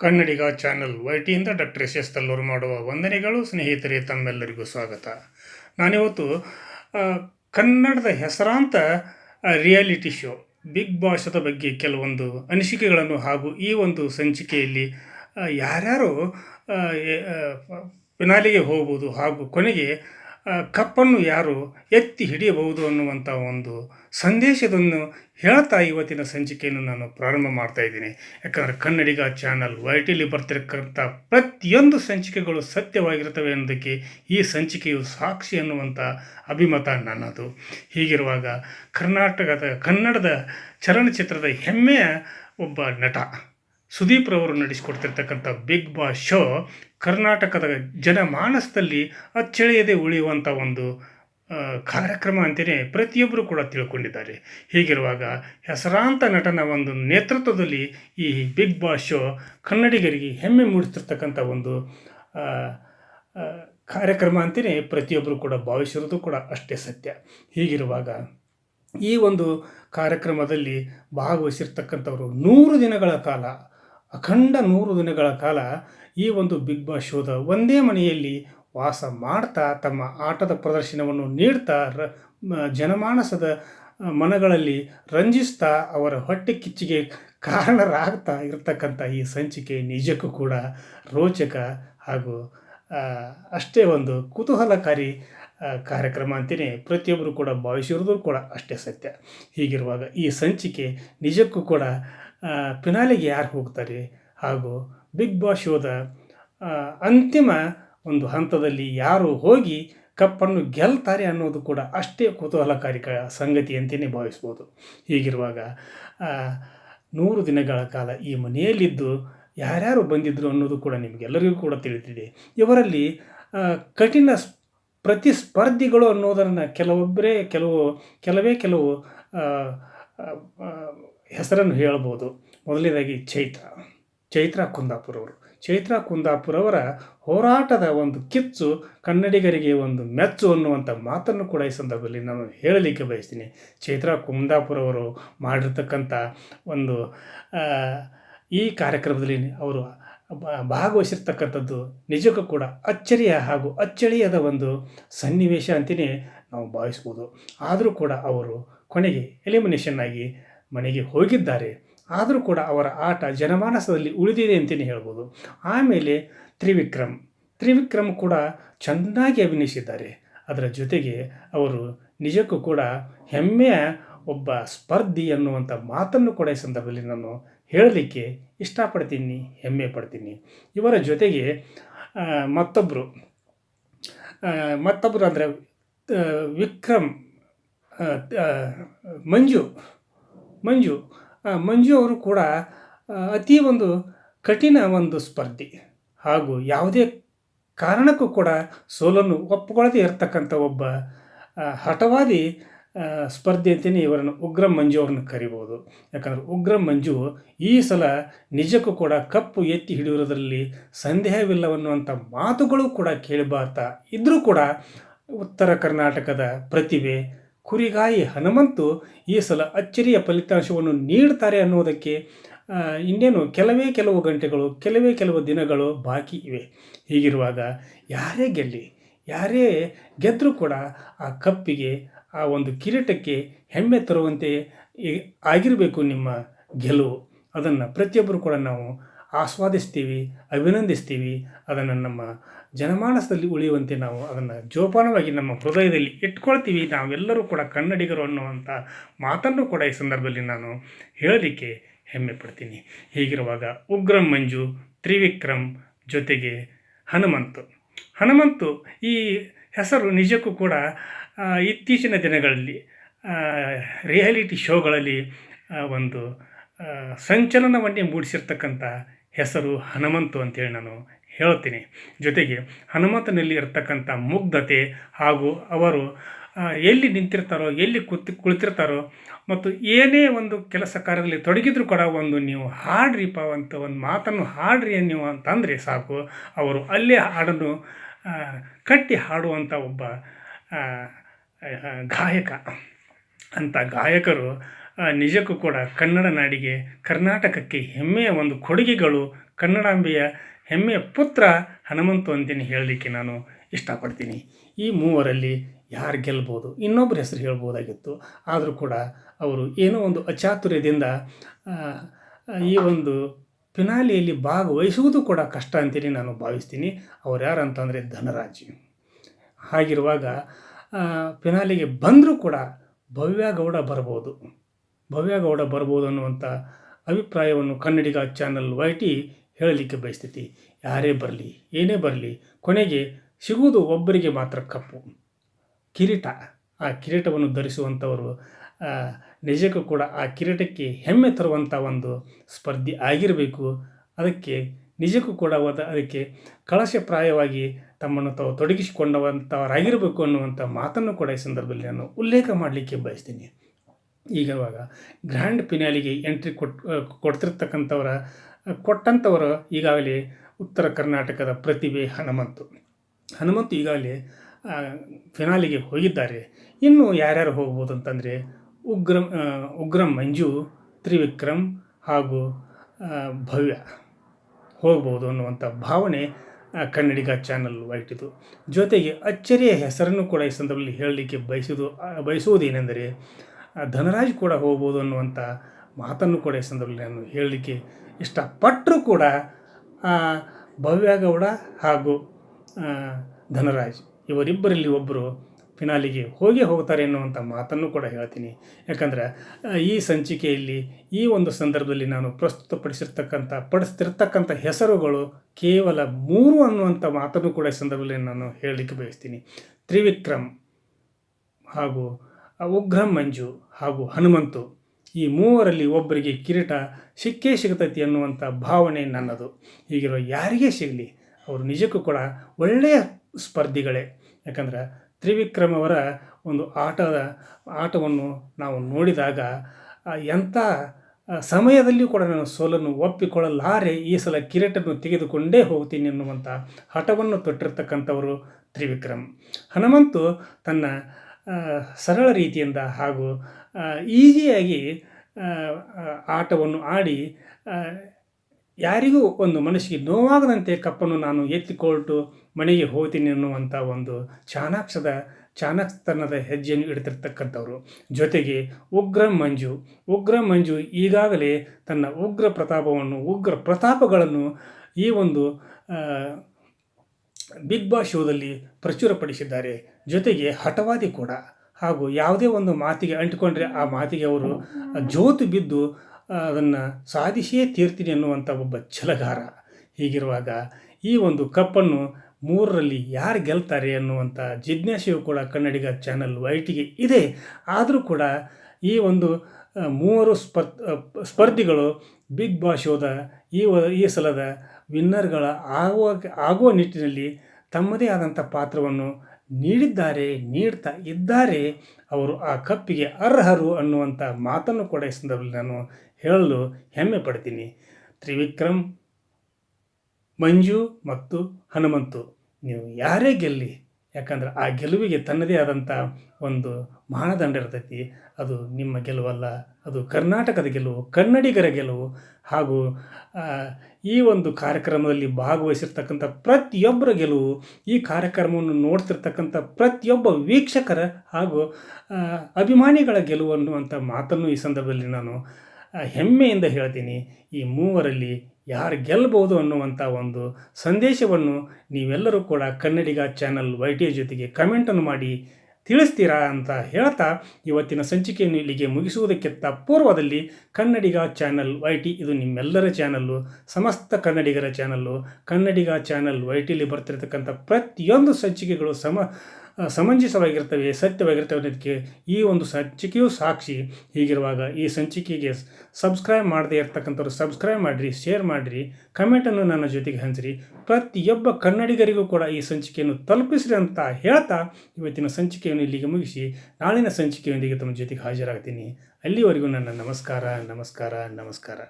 ಕನ್ನಡಿಗ channel ವೈಟಿಯಿಂದ doctor S S Talluru ಮಾಡುವ ವಂದನೆಗಳು, ಸ್ನೇಹಿತರೆ, ತಮ್ಮೆಲ್ಲರಿಗೂ ಸ್ವಾಗತ. ನಾನಿವತ್ತು ಕನ್ನಡದ ಹೆಸರಾಂತ ರಿಯಾಲಿಟಿ ಶೋ, ಬಿಗ್ ಬಾಸದ ಬಗ್ಗೆ ಕೆಲವೊಂದು ಅನಿಸಿಕೆಗಳನ್ನು ಹಾಗೂ ಈ ಒಂದು ಸಂಚಿಕೆಯಲ್ಲಿ ಯಾರ್ಯಾರು ಫಿನಾಲಿಗೆ ಹೋಗ್ಬೋದು ಹಾಗೂ ಕೊನೆಗೆ ಕಪ್ಪನ್ನು ಯಾರು ಎತ್ತಿ ಹಿಡಿಯಬಹುದು ಅನ್ನುವಂಥ ಒಂದು ಸಂದೇಶವನ್ನು ಹೇಳ್ತಾ ಇವತ್ತಿನ ಸಂಚಿಕೆಯನ್ನು ನಾನು ಪ್ರಾರಂಭ ಮಾಡ್ತಾ ಇದ್ದೀನಿ. ಯಾಕಂದರೆ ಕನ್ನಡಿಗ ಚಾನಲ್ ವೈಟಿಲಿ ಬರ್ತಿರಕ್ಕಂಥ ಪ್ರತಿಯೊಂದು ಸಂಚಿಕೆಗಳು ಸತ್ಯವಾಗಿರ್ತವೆ ಅನ್ನೋದಕ್ಕೆ ಈ ಸಂಚಿಕೆಯು ಸಾಕ್ಷಿ ಅನ್ನುವಂಥ ಅಭಿಮತ ನನ್ನದು. ಹೀಗಿರುವಾಗ ಕರ್ನಾಟಕದ, ಕನ್ನಡದ ಚಲನಚಿತ್ರದ ಹೆಮ್ಮೆಯ ಒಬ್ಬ ನಟ ಸುದೀಪ್ ರವರು ನಡೆಸಿಕೊಡ್ತಿರ್ತಕ್ಕಂಥ ಬಿಗ್ ಬಾಸ್ ಶೋ ಕರ್ನಾಟಕದ ಜನಮಾನಸದಲ್ಲಿ ಅಚ್ಚಳಿಯದೆ ಉಳಿಯುವಂಥ ಒಂದು ಕಾರ್ಯಕ್ರಮ ಅಂತಲೇ ಪ್ರತಿಯೊಬ್ಬರು ಕೂಡ ತಿಳ್ಕೊಂಡಿದ್ದಾರೆ. ಹೀಗಿರುವಾಗ ಹೆಸರಾಂತ ನಟನ ಒಂದು ನೇತೃತ್ವದಲ್ಲಿ ಈ ಬಿಗ್ ಬಾಸ್ ಶೋ ಕನ್ನಡಿಗರಿಗೆ ಹೆಮ್ಮೆ ಮೂಡಿಸಿರ್ತಕ್ಕಂಥ ಒಂದು ಕಾರ್ಯಕ್ರಮ ಅಂತಲೇ ಪ್ರತಿಯೊಬ್ಬರು ಕೂಡ ಭಾವಿಸಿರೋದು ಕೂಡ ಅಷ್ಟೇ ಸತ್ಯ. ಹೀಗಿರುವಾಗ ಈ ಒಂದು ಕಾರ್ಯಕ್ರಮದಲ್ಲಿ ಭಾಗವಹಿಸಿರ್ತಕ್ಕಂಥವರು ನೂರು ದಿನಗಳ ಕಾಲ ಅಖಂಡ ನೂರು ದಿನಗಳ ಕಾಲ ಈ ಒಂದು ಬಿಗ್ ಬಾಸ್ ಶೋದ ಒಂದೇ ಮನೆಯಲ್ಲಿ ವಾಸ ಮಾಡ್ತಾ ತಮ್ಮ ಆಟದ ಪ್ರದರ್ಶನವನ್ನು ನೀಡ್ತಾ ರ ಜನಮಾನಸದ ಮನಗಳಲ್ಲಿ ರಂಜಿಸ್ತಾ ಅವರ ಹೊಟ್ಟೆ ಕಿಚ್ಚಿಗೆ ಕಾರಣರಾಗ್ತಾ ಇರತಕ್ಕಂಥ ಈ ಸಂಚಿಕೆ ನಿಜಕ್ಕೂ ಕೂಡ ರೋಚಕ ಹಾಗೂ ಅಷ್ಟೇ ಒಂದು ಕುತೂಹಲಕಾರಿ ಕಾರ್ಯಕ್ರಮ ಅಂತಲೇ ಪ್ರತಿಯೊಬ್ಬರು ಕೂಡ ಭಾವಿಸಿರೋದು ಕೂಡ ಅಷ್ಟೇ ಸತ್ಯ. ಹೀಗಿರುವಾಗ ಈ ಸಂಚಿಕೆ ನಿಜಕ್ಕೂ ಕೂಡ ಫಿನಾಲೆಗೆ ಯಾರು ಹೋಗ್ತಾರೆ? ಹಾಗೂ ಬಿಗ್ ಬಾಸ್ ಶೋದ ಅಂತಿಮ ಒಂದು ಹಂತದಲ್ಲಿ ಯಾರು ಹೋಗಿ ಕಪ್ಪನ್ನು ಗೆಲ್ತಾರೆ ಅನ್ನೋದು ಕೂಡ ಅಷ್ಟೇ ಕುತೂಹಲಕಾರಿ ಕ- ಸಂಗತಿ ಅಂತಲೇ ಭಾವಿಸ್ಬೋದು. ಹೀಗಿರುವಾಗ ನೂರು ದಿನಗಳ ಕಾಲ ಈ ಮನೆಯಲ್ಲಿದ್ದು ಯಾರ್ಯಾರು ಬಂದಿದ್ದರು ಅನ್ನೋದು ಕೂಡ ನಿಮಗೆಲ್ಲರಿಗೂ ಕೂಡ ತಿಳಿದಿದೆ. ಇವರಲ್ಲಿ ಕಠಿಣ ಪ್ರತಿಸ್ಪರ್ಧಿಗಳು ಅನ್ನೋದನ್ನು ಕೆಲವೊಬ್ಬರೇ, ಕೆಲವು, ಕೆಲವೇ ಕೆಲವು ಹೆಸರನ್ನು ಹೇಳ್ಬೋದು. ಮೊದಲನೇದಾಗಿ ಚೈತ್ರ. ಚೈತ್ರ ಕುಂದಾಪುರವರು. ಚೈತ್ರ ಕುಂದಾಪುರವರ ಹೋರಾಟದ ಒಂದು ಕಿಚ್ಚು, ಕನ್ನಡಿಗರಿಗೆ ಒಂದು ಮೆಚ್ಚು ಅನ್ನುವಂಥ ಮಾತನ್ನು ಕೂಡ ಈ ಸಂದರ್ಭದಲ್ಲಿ ನಾನು ಹೇಳಲಿಕ್ಕೆ ಬಯಸ್ತೀನಿ. ಚೈತ್ರ ಕುಂದಾಪುರವರು ಮಾಡಿರ್ತಕ್ಕಂಥ ಒಂದು ಈ ಕಾರ್ಯಕ್ರಮದಲ್ಲಿ ಅವರು ಭಾಗವಹಿಸಿರ್ತಕ್ಕಂಥದ್ದು ನಿಜಕ್ಕೂ ಕೂಡ ಅಚ್ಚರಿಯ ಹಾಗೂ ಅಚ್ಚಳಿಯದ ಒಂದು ಸನ್ನಿವೇಶ ಅಂತಲೇ ನಾವು ಭಾವಿಸ್ಬೋದು. ಆದರೂ ಕೂಡ ಅವರು ಕೊನೆಗೆ ಎಲಿಮಿನೇಷನ್ ಆಗಿ ಮನೆಗೆ ಹೋಗಿದ್ದಾರೆ. ಆದರೂ ಕೂಡ ಅವರ ಆಟ ಜನಮಾನಸದಲ್ಲಿ ಉಳಿದಿದೆ ಅಂತಲೇ ಹೇಳ್ಬೋದು. ಆಮೇಲೆ ತ್ರಿವಿಕ್ರಮ್. ತ್ರಿವಿಕ್ರಮ್ ಕೂಡ ಚೆನ್ನಾಗಿ ಅಭಿನಯಿಸಿದ್ದಾರೆ. ಅದರ ಜೊತೆಗೆ ಅವರು ನಿಜಕ್ಕೂ ಕೂಡ ಹೆಮ್ಮೆಯ ಒಬ್ಬ ಸ್ಪರ್ಧಿ ಅನ್ನುವಂಥ ಮಾತನ್ನು ಕೂಡ ಈ ಸಂದರ್ಭದಲ್ಲಿ ನಾನು ಹೇಳಲಿಕ್ಕೆ ಇಷ್ಟಪಡ್ತೀನಿ, ಹೆಮ್ಮೆ ಪಡ್ತೀನಿ. ಇವರ ಜೊತೆಗೆ ಮತ್ತೊಬ್ಬರು ಮತ್ತೊಬ್ಬರು ಅಂದರೆ ವಿಕ್ರಮ್ ಮಂಜು. ಮಂಜು. ಮಂಜು ಅವರು ಕೂಡ ಅತಿ ಒಂದು ಕಠಿಣ ಒಂದು ಸ್ಪರ್ಧಿ. ಹಾಗೂ ಯಾವುದೇ ಕಾರಣಕ್ಕೂ ಕೂಡ ಸೋಲನ್ನು ಒಪ್ಪಿಕೊಳ್ಳದೇ ಇರತಕ್ಕಂಥ ಒಬ್ಬ ಹಠವಾದಿ ಸ್ಪರ್ಧಿ ಅಂತಲೇ ಇವರನ್ನು ಉಗ್ರ ಮಂಜು ಅವ್ರನ್ನ ಕರಿಬೋದು. ಯಾಕಂದರೆ ಉಗ್ರ ಮಂಜು ಈ ಸಲ ನಿಜಕ್ಕೂ ಕೂಡ ಕಪ್ಪು ಎತ್ತಿ ಹಿಡಿಯುವುದರಲ್ಲಿ ಸಂದೇಹವಿಲ್ಲವನ್ನುವಂಥ ಮಾತುಗಳು ಕೂಡ ಕೇಳಿಬಾರ್ತಾ ಇದ್ದರೂ ಕೂಡ ಉತ್ತರ ಕರ್ನಾಟಕದ ಪ್ರತಿಭೆ ಕುರಿಗಾಯಿ ಹನುಮಂತು ಈ ಸಲ ಅಚ್ಚರಿಯ ಫಲಿತಾಂಶವನ್ನು ನೀಡ್ತಾರೆ ಅನ್ನೋದಕ್ಕೆ ಇನ್ನೇನು ಕೆಲವೇ ಕೆಲವು ಗಂಟೆಗಳು, ಕೆಲವೇ ಕೆಲವು ದಿನಗಳು ಬಾಕಿ ಇವೆ. ಹೀಗಿರುವಾಗ ಯಾರೇ ಗೆಲ್ಲಿ, ಯಾರೇ ಗೆದ್ದರೂ ಕೂಡ ಆ ಕಪ್ಪಿಗೆ, ಆ ಒಂದು ಕಿರೀಟಕ್ಕೆ ಹೆಮ್ಮೆ ತರುವಂತೆ ಆಗಿರಬೇಕು ನಿಮ್ಮ ಗೆಲುವು. ಅದನ್ನು ಪ್ರತಿಯೊಬ್ಬರು ಕೂಡ ನಾವು ಆಸ್ವಾದಿಸ್ತೀವಿ, ಅಭಿನಂದಿಸ್ತೀವಿ. ಅದನ್ನು ನಮ್ಮ ಜನಮಾನಸದಲ್ಲಿ ಉಳಿಯುವಂತೆ ನಾವು ಅದನ್ನು ಜೋಪಾನವಾಗಿ ನಮ್ಮ ಹೃದಯದಲ್ಲಿ ಇಟ್ಕೊಳ್ತೀವಿ. ನಾವೆಲ್ಲರೂ ಕೂಡ ಕನ್ನಡಿಗರು ಅನ್ನುವಂಥ ಮಾತನ್ನು ಕೂಡ ಈ ಸಂದರ್ಭದಲ್ಲಿ ನಾನು ಹೇಳಲಿಕ್ಕೆ ಹೆಮ್ಮೆ ಪಡ್ತೀನಿ. ಹೀಗಿರುವಾಗ ಉಗ್ರಂ ಮಂಜು, ತ್ರಿವಿಕ್ರಮ್ ಜೊತೆಗೆ ಹನುಮಂತು. ಹನುಮಂತು ಈ ಹೆಸರು ನಿಜಕ್ಕೂ ಕೂಡ ಇತ್ತೀಚಿನ ದಿನಗಳಲ್ಲಿ ರಿಯಾಲಿಟಿ ಶೋಗಳಲ್ಲಿ ಒಂದು ಸಂಚಲನವನ್ನೇ ಮೂಡಿಸಿರ್ತಕ್ಕಂಥ ಹೆಸರು ಹನುಮಂತು ಅಂತೇಳಿ ನಾನು ಹೇಳ್ತೀನಿ ಜೊತೆಗೆ ಹನುಮಂತನಲ್ಲಿ ಇರತಕ್ಕಂಥ ಮುಗ್ಧತೆ ಹಾಗೂ ಅವರು ಎಲ್ಲಿ ನಿಂತಿರ್ತಾರೋ, ಎಲ್ಲಿ ಕೂತಿ ಕುಳಿತಿರ್ತಾರೋ ಮತ್ತು ಏನೇ ಒಂದು ಕೆಲಸ ಕಾರ್ಯದಲ್ಲಿ ತೊಡಗಿದ್ರು ಕೂಡ ಒಂದು ನೀವು ಹಾಡ್ರಿಪ್ಪ ಅಂತ ಒಂದು ಮಾತನ್ನು ಹಾಡ್ರಿ ನೀವು ಅಂತಂದರೆ ಸಾಕು. ಅವರು ಅಲ್ಲೇ ಹಾಡನ್ನು ಕಟ್ಟಿ ಹಾಡುವಂಥ ಒಬ್ಬ ಗಾಯಕ. ಅಂಥ ಗಾಯಕರು ನಿಜಕ್ಕೂ ಕೂಡ ಕನ್ನಡ ನಾಡಿಗೆ, ಕರ್ನಾಟಕಕ್ಕೆ ಹೆಮ್ಮೆಯ ಒಂದು ಕೊಡುಗೆಗಳು, ಕನ್ನಡಾಂಬೆಯ ಹೆಮ್ಮೆಯ ಪುತ್ರ ಹನುಮಂತು ಅಂತೀನಿ ಹೇಳಲಿಕ್ಕೆ ನಾನು ಇಷ್ಟಪಡ್ತೀನಿ. ಈ ಮೂವರಲ್ಲಿ ಯಾರು ಗೆಲ್ಬೋದು? ಇನ್ನೊಬ್ಬರ ಹೆಸರು ಹೇಳ್ಬೋದಾಗಿತ್ತು. ಆದರೂ ಕೂಡ ಅವರು ಏನೋ ಒಂದು ಅಚಾತುರ್ಯದಿಂದ ಈ ಒಂದು ಫಿನಾಲಿಯಲ್ಲಿ ಭಾಗವಹಿಸುವುದು ಕೂಡ ಕಷ್ಟ ಅಂತೇಳಿ ನಾನು ಭಾವಿಸ್ತೀನಿ. ಅವ್ರು ಯಾರು ಅಂತಂದರೆ ಧನರಾಜ್. ಹಾಗಿರುವಾಗ ಫಿನಾಲಿಗೆ ಬಂದರೂ ಕೂಡ ಭವ್ಯ ಗೌಡ ಬರ್ಬೋದು ಭವ್ಯ ಗೌಡ ಬರ್ಬೋದು ಅನ್ನುವಂಥ ಅಭಿಪ್ರಾಯವನ್ನು ಕನ್ನಡಿಗ ಚಾನಲ್ ವೈ ಟಿ ಹೇಳಲಿಕ್ಕೆ ಬಯಸ್ತೈತಿ. ಯಾರೇ ಬರಲಿ, ಏನೇ ಬರಲಿ, ಕೊನೆಗೆ ಸಿಗುವುದು ಒಬ್ಬರಿಗೆ ಮಾತ್ರ ಕಪ್ಪು. ಕಿರೀಟ, ಆ ಕಿರೀಟವನ್ನು ಧರಿಸುವಂಥವರು ನಿಜಕ್ಕೂ ಕೂಡ ಆ ಕಿರೀಟಕ್ಕೆ ಹೆಮ್ಮೆ ತರುವಂಥ ಒಂದು ಸ್ಪರ್ಧಿ ಆಗಿರಬೇಕು. ಅದಕ್ಕೆ ನಿಜಕ್ಕೂ ಕೂಡ ಅದ ಅದಕ್ಕೆ ಕಳಶಪ್ರಾಯವಾಗಿ ತಮ್ಮನ್ನು ತಾವು ತೊಡಗಿಸಿಕೊಂಡವಂಥವರಾಗಿರಬೇಕು ಅನ್ನುವಂಥ ಮಾತನ್ನು ಕೂಡ ಈ ಸಂದರ್ಭದಲ್ಲಿ ನಾನು ಉಲ್ಲೇಖ ಮಾಡಲಿಕ್ಕೆ ಬಯಸ್ತೀನಿ. ಈಗವಾಗ ಗ್ರ್ಯಾಂಡ್ ಪಿನಾಲಿಗೆ ಎಂಟ್ರಿ ಕೊಟ್ ಕೊಡ್ತಿರ್ತಕ್ಕಂಥವರ ಕೊಟ್ಟಂಥವರು ಈಗಾಗಲೇ ಉತ್ತರ ಕರ್ನಾಟಕದ ಪ್ರತಿಭೆ ಹನುಮಂತು. ಹನುಮಂತು ಈಗಾಗಲೇ ಫಿನಾಲಿಗೆ ಹೋಗಿದ್ದಾರೆ. ಇನ್ನು ಯಾರ್ಯಾರು ಹೋಗ್ಬೋದು ಅಂತಂದರೆ ಉಗ್ರಂ ಉಗ್ರಂ ಮಂಜು, ತ್ರಿವಿಕ್ರಮ್ ಹಾಗೂ ಭವ್ಯ. ಹೋಗ್ಬೋದು ಅನ್ನುವಂಥ ಭಾವನೆ ಕನ್ನಡಿಗ ಚಾನಲ್ ವೈಟಿದು ಜೊತೆಗೆ ಅಚ್ಚರಿಯ ಹೆಸರನ್ನು ಕೂಡ ಈ ಸಂದರ್ಭದಲ್ಲಿ ಹೇಳಲಿಕ್ಕೆ ಬಯಸುವುದು ಆ, ಬಯಸುವುದೇನೆಂದರೆ ಧನರಾಜ್ ಕೂಡ ಹೋಗ್ಬೋದು ಅನ್ನುವಂಥ ಮಾತನ್ನು ಕೂಡ ಈ ಸಂದರ್ಭದಲ್ಲಿ ನಾನು ಹೇಳಲಿಕ್ಕೆ ಇಷ್ಟಪಟ್ಟರೂ ಕೂಡ ಭವ್ಯಗೌಡ ಭವ್ಯ ಗೌಡ ಹಾಗೂ ಧನರಾಜ್ ಇವರಿಬ್ಬರಲ್ಲಿ ಒಬ್ಬರು ಫಿನಾಲಿಗೆ ಹೋಗೇ ಹೋಗ್ತಾರೆ ಎನ್ನುವಂಥ ಮಾತನ್ನು ಕೂಡ ಹೇಳ್ತೀನಿ. ಯಾಕಂದ್ರೆ ಈ ಸಂಚಿಕೆಯಲ್ಲಿ ಈ ಒಂದು ಸಂದರ್ಭದಲ್ಲಿ ನಾನು ಪ್ರಸ್ತುತಪಡಿಸಿರ್ತಕ್ಕಂಥ, ಪಡಿಸ್ತಿರ್ತಕ್ಕಂಥ ಹೆಸರುಗಳು ಕೇವಲ ಮೂರು ಅನ್ನುವಂಥ ಮಾತನ್ನು ಕೂಡ ಈ ಸಂದರ್ಭದಲ್ಲಿ ನಾನು ಹೇಳಲಿಕ್ಕೆ ಬಯಸ್ತೀನಿ. ತ್ರಿವಿಕ್ರಮ್ ಹಾಗೂ ಉಗ್ರಂ ಮಂಜು ಹಾಗೂ ಹನುಮಂತು ಈ ಮೂವರಲ್ಲಿ ಒಬ್ಬರಿಗೆ ಕಿರೀಟ ಸಿಕ್ಕೇ ಸಿಗತೈತಿ ಅನ್ನುವಂಥ ಭಾವನೆ ನನ್ನದು. ಹೀಗಿರುವ ಯಾರಿಗೇ ಸಿಗಲಿ, ಅವರು ನಿಜಕ್ಕೂ ಕೂಡ ಒಳ್ಳೆಯ ಸ್ಪರ್ಧಿಗಳೇ. ಯಾಕಂದ್ರೆ ತ್ರಿವಿಕ್ರಮ್ ಅವರ ಒಂದು ಆಟದ, ಆಟವನ್ನು ನಾವು ನೋಡಿದಾಗ ಎಂಥ ಸಮಯದಲ್ಲಿಯೂ ಕೂಡ ನಾನು ಸೋಲನ್ನು ಒಪ್ಪಿಕೊಳ್ಳಲಾರೆ, ಈ ಸಲ ಕಿರೀಟನ್ನು ತೆಗೆದುಕೊಂಡೇ ಹೋಗ್ತೀನಿ ಎನ್ನುವಂಥ ಹಠವನ್ನು ತೊಟ್ಟಿರ್ತಕ್ಕಂಥವರು ತ್ರಿವಿಕ್ರಮ್. ಹನುಮಂತು ತನ್ನ ಸರಳ ರೀತಿಯಿಂದ ಹಾಗೂ ಈಜಿಯಾಗಿ ಆಟವನ್ನು ಆಡಿ ಯಾರಿಗೂ ಒಂದು ಮನಸ್ಸಿಗೆ ನೋವಾಗದಂತೆ ಕಪ್ಪನ್ನು ನಾನು ಎತ್ತಿಕೊಟ್ಟು ಮನೆಗೆ ಹೋಗ್ತೀನಿ ಅನ್ನುವಂಥ ಒಂದು ಚಾಣಾಕ್ಷದ, ಚಾಣಾಕ್ಷತನದ ಹೆಜ್ಜೆಯನ್ನು ಇಡ್ತಿರ್ತಕ್ಕಂಥವ್ರು. ಜೊತೆಗೆ ಉಗ್ರ ಮಂಜು ಉಗ್ರ ಮಂಜು ಈಗಾಗಲೇ ತನ್ನ ಉಗ್ರ ಪ್ರತಾಪವನ್ನು, ಉಗ್ರ ಪ್ರತಾಪಗಳನ್ನು ಈ ಒಂದು ಬಿಗ್ ಬಾಸ್ ಶೋದಲ್ಲಿ ಪ್ರಚುರಪಡಿಸಿದ್ದಾರೆ. ಜೊತೆಗೆ ಹಠವಾದಿ ಕೂಡ. ಹಾಗೂ ಯಾವುದೇ ಒಂದು ಮಾತಿಗೆ ಅಂಟಿಕೊಂಡ್ರೆ ಆ ಮಾತಿಗೆ ಅವರು ಜೋತು ಬಿದ್ದು ಅದನ್ನು ಸಾಧಿಸಿಯೇ ತೀರ್ತೀನಿ ಅನ್ನುವಂಥ ಒಬ್ಬ ಛಲಗಾರ. ಹೀಗಿರುವಾಗ ಈ ಒಂದು ಕಪ್ಪನ್ನು ಮೂರರಲ್ಲಿ ಯಾರು ಗೆಲ್ತಾರೆ ಅನ್ನುವಂಥ ಜಿಜ್ಞಾಸೆಯು ಕೂಡ ಕನ್ನಡಿಗ ಚಾನಲ್ ವೈಟಿಗೆ ಇದೆ. ಆದರೂ ಕೂಡ ಈ ಒಂದು ಮೂವರು ಸ್ಪರ್ ಸ್ಪರ್ಧಿಗಳು ಬಿಗ್ ಬಾಸ್ ಶೋದ ಈ ಈ ಸಲದ ವಿನ್ನರ್ಗಳ ಆಗುವ ಆಗುವ ನಿಟ್ಟಿನಲ್ಲಿ ತಮ್ಮದೇ ಆದಂಥ ಪಾತ್ರವನ್ನು ನೀಡಿದ್ದಾರೆ, ನೀಡ್ತಾ ಇದ್ದಾರೆ. ಅವರು ಆ ಕಪ್ಪಿಗೆ ಅರ್ಹರು ಅನ್ನುವಂಥ ಮಾತನ್ನು ಕೂಡ ಈ ಸಂದರ್ಭದಲ್ಲಿ ನಾನು ಹೇಳಲು ಹೆಮ್ಮೆ ಪಡ್ತೀನಿ. ತ್ರಿವಿಕ್ರಮ್ ಮಂಜು ಮತ್ತು ಹನುಮಂತು, ನೀವು ಯಾರೇ ಗೆಲ್ಲಿ, ಯಾಕಂದ್ರೆ ಆ ಗೆಲುವಿಗೆ ತನ್ನದೇ ಆದಂಥ ಒಂದು ಮಾನದಂಡ ಇರ್ತೈತಿ. ಅದು ನಿಮ್ಮ ಗೆಲುವಲ್ಲ ಅದು ಕರ್ನಾಟಕದ ಗೆಲುವು, ಕನ್ನಡಿಗರ ಗೆಲುವು ಹಾಗೂ ಈ ಒಂದು ಕಾರ್ಯಕ್ರಮದಲ್ಲಿ ಭಾಗವಹಿಸಿರ್ತಕ್ಕಂಥ ಪ್ರತಿಯೊಬ್ಬರ ಗೆಲುವು, ಈ ಕಾರ್ಯಕ್ರಮವನ್ನು ನೋಡ್ತಿರ್ತಕ್ಕಂಥ ಪ್ರತಿಯೊಬ್ಬ ವೀಕ್ಷಕರ ಹಾಗೂ ಅಭಿಮಾನಿಗಳ ಗೆಲುವು ಅನ್ನುವಂಥ ಮಾತನ್ನು ಈ ಸಂದರ್ಭದಲ್ಲಿ ನಾನು ಹೆಮ್ಮೆಯಿಂದ ಹೇಳ್ತೀನಿ. ಈ ಮೂವರಲ್ಲಿ ಯಾರು ಗೆಲ್ಲಬಹುದು ಅನ್ನುವಂಥ ಒಂದು ಸಂದೇಶವನ್ನು ನೀವೆಲ್ಲರೂ ಕೂಡ ಕನ್ನಡಿಗ ಚಾನಲ್ ವೈ ಟಿ ಜೊತೆಗೆ ಕಮೆಂಟನ್ನು ಮಾಡಿ ತಿಳಿಸ್ತೀರಾ ಅಂತ ಹೇಳ್ತಾ ಇವತ್ತಿನ ಸಂಚಿಕೆಯನ್ನು ಇಲ್ಲಿಗೆ ಮುಗಿಸುವುದಕ್ಕಿಂತ ಪೂರ್ವದಲ್ಲಿ ಕನ್ನಡಿಗ ಚಾನಲ್ ವೈ ಟಿ ಇದು ನಿಮ್ಮೆಲ್ಲರ ಚಾನಲ್ಲು ಸಮಸ್ತ ಕನ್ನಡಿಗರ ಚಾನಲ್ಲು ಕನ್ನಡಿಗ ಚಾನಲ್ ವೈ ಟಿಲಿ ಬರ್ತಿರ್ತಕ್ಕಂಥ ಪ್ರತಿಯೊಂದು ಸಂಚಿಕೆಗಳು ಸಮ ಸಮಂಜಸವಾಗಿರ್ತವೆ, ಸತ್ಯವಾಗಿರ್ತವೆ ಅನ್ನೋದಕ್ಕೆ ಈ ಒಂದು ಸಂಚಿಕೆಯೂ ಸಾಕ್ಷಿ ಹೀಗಿರುವಾಗ ಈ ಸಂಚಿಕೆಗೆ ಸಬ್ಸ್ಕ್ರೈಬ್ ಮಾಡದೇ ಇರ್ತಕ್ಕಂಥವ್ರು ಸಬ್ಸ್ಕ್ರೈಬ್ ಮಾಡಿರಿ ಶೇರ್ ಮಾಡಿರಿ ಕಮೆಂಟನ್ನು ನನ್ನ ಜೊತೆಗೆ ಹಂಚಿರಿ. ಪ್ರತಿಯೊಬ್ಬ ಕನ್ನಡಿಗರಿಗೂ ಕೂಡ ಈ ಸಂಚಿಕೆಯನ್ನು ತಲುಪಿಸ್ರಿ ಅಂತ ಹೇಳ್ತಾ ಇವತ್ತಿನ ಸಂಚಿಕೆಯನ್ನು ಇಲ್ಲಿಗೆ ಮುಗಿಸಿ, ನಾಳಿನ ಸಂಚಿಕೆಯೊಂದಿಗೆ ತಮ್ಮ ಜೊತೆಗೆ ಹಾಜರಾಗ್ತೀನಿ. ಅಲ್ಲಿವರೆಗೂ ನನ್ನ ನಮಸ್ಕಾರ ನಮಸ್ಕಾರ ನಮಸ್ಕಾರ.